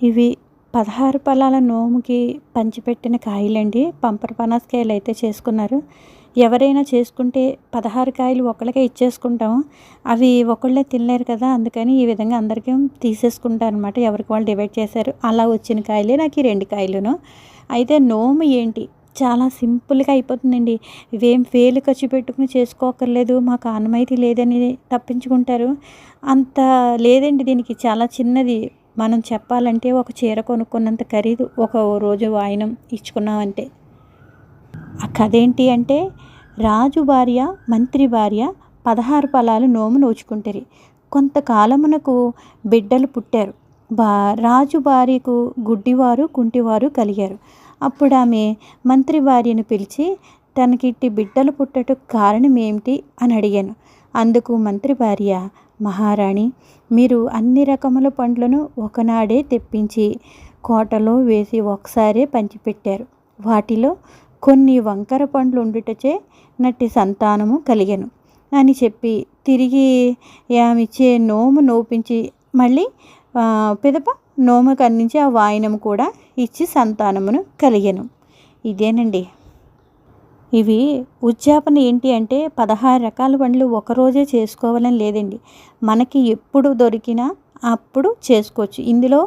ఇవి పదహారు పలాల నోముకి పంచిపెట్టిన కాయలండి. పంపర పనసకాయలు అయితే చేసుకున్నారు. ఎవరైనా చేసుకుంటే పదహారు కాయలు ఒకళ్ళకే ఇచ్చేసుకుంటాం. అవి ఒకళ్ళే తినలేరు కదా అందుకని ఈ విధంగా అందరికీ తీసేసుకుంటారు అనమాట ఎవరికి వాళ్ళు డివైడ్ చేశారు. అలా వచ్చిన కాయలే నాకు ఈ రెండు కాయలును. అయితే నోము ఏంటి? చాలా సింపుల్గా అయిపోతుందండి. ఇవేం వేలు ఖర్చు పెట్టుకుని చేసుకోకర్లేదు మాకు ఆనమైతే లేదని తప్పించుకుంటారు. అంత లేదండి దీనికి. చాలా చిన్నది. మనం చెప్పాలంటే ఒక చీర కొనుక్కున్నంత ఖరీదు ఒక రోజు వాయినం ఇచ్చుకున్నామంటే ఆ కథ ఏంటి అంటే రాజు భార్య మంత్రి భార్య పదహారు పలాలు నోము నోచుకుంటారు. కొంతకాలమునకు బిడ్డలు పుట్టారు. బా రాజు భార్యకు గుడ్డివారు కుంటివారు కలిగారు. అప్పుడు ఆమె మంత్రి భార్యను పిలిచి తనకిట్టి బిడ్డలు పుట్టటకు కారణం ఏమిటి అని అడిగాను. అందుకు మంత్రి భార్య మహారాణి మీరు అన్ని రకముల పండ్లను ఒకనాడే తెప్పించి కోటలో వేసి ఒకసారే పంచిపెట్టారు. వాటిలో కొన్ని వంకర పండ్లు ఉండుటచే నట్టి సంతానము కలిగను. అని చెప్పి తిరిగి ఆమెచ్చే నోము నోపించి మళ్ళీ పిదప నోము కన్నించి ఆ వాయినం కూడా ఇచ్చి సంతానమును కలిగను. ఇదేనండి. ఇవి ఉద్యాపన ఏంటి అంటే పదహారు రకాల పండ్లు ఒకరోజే చేసుకోవాలని లేదండి. మనకి ఎప్పుడు దొరికినా అప్పుడు చేసుకోవచ్చు. ఇందులో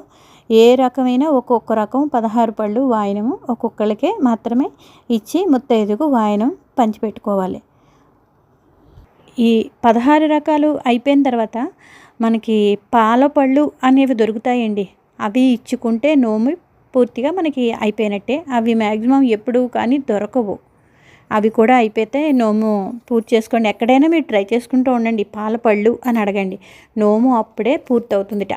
ఏ రకమైన ఒక్కొక్క రకం పదహారు పళ్ళు వాయనము ఒక్కొక్కరికే మాత్రమే ఇచ్చి ముత్తైదుకు వాయనం పంచిపెట్టుకోవాలి. ఈ పదహారు రకాలు అయిపోయిన తర్వాత మనకి పాల పళ్ళు అనేవి దొరుకుతాయండి. అవి ఇచ్చుకుంటే నోము పూర్తిగా మనకి అయిపోయినట్టే. అవి మ్యాక్సిమం ఎప్పుడు కానీ దొరకవు. అవి కూడా అయిపోతే నోము పూర్తి చేసుకోండి. ఎక్కడైనా మీరు ట్రై చేసుకుంటూ ఉండండి. పాల పళ్ళు అని అడగండి. నోము అప్పుడే పూర్తవుతుందిట.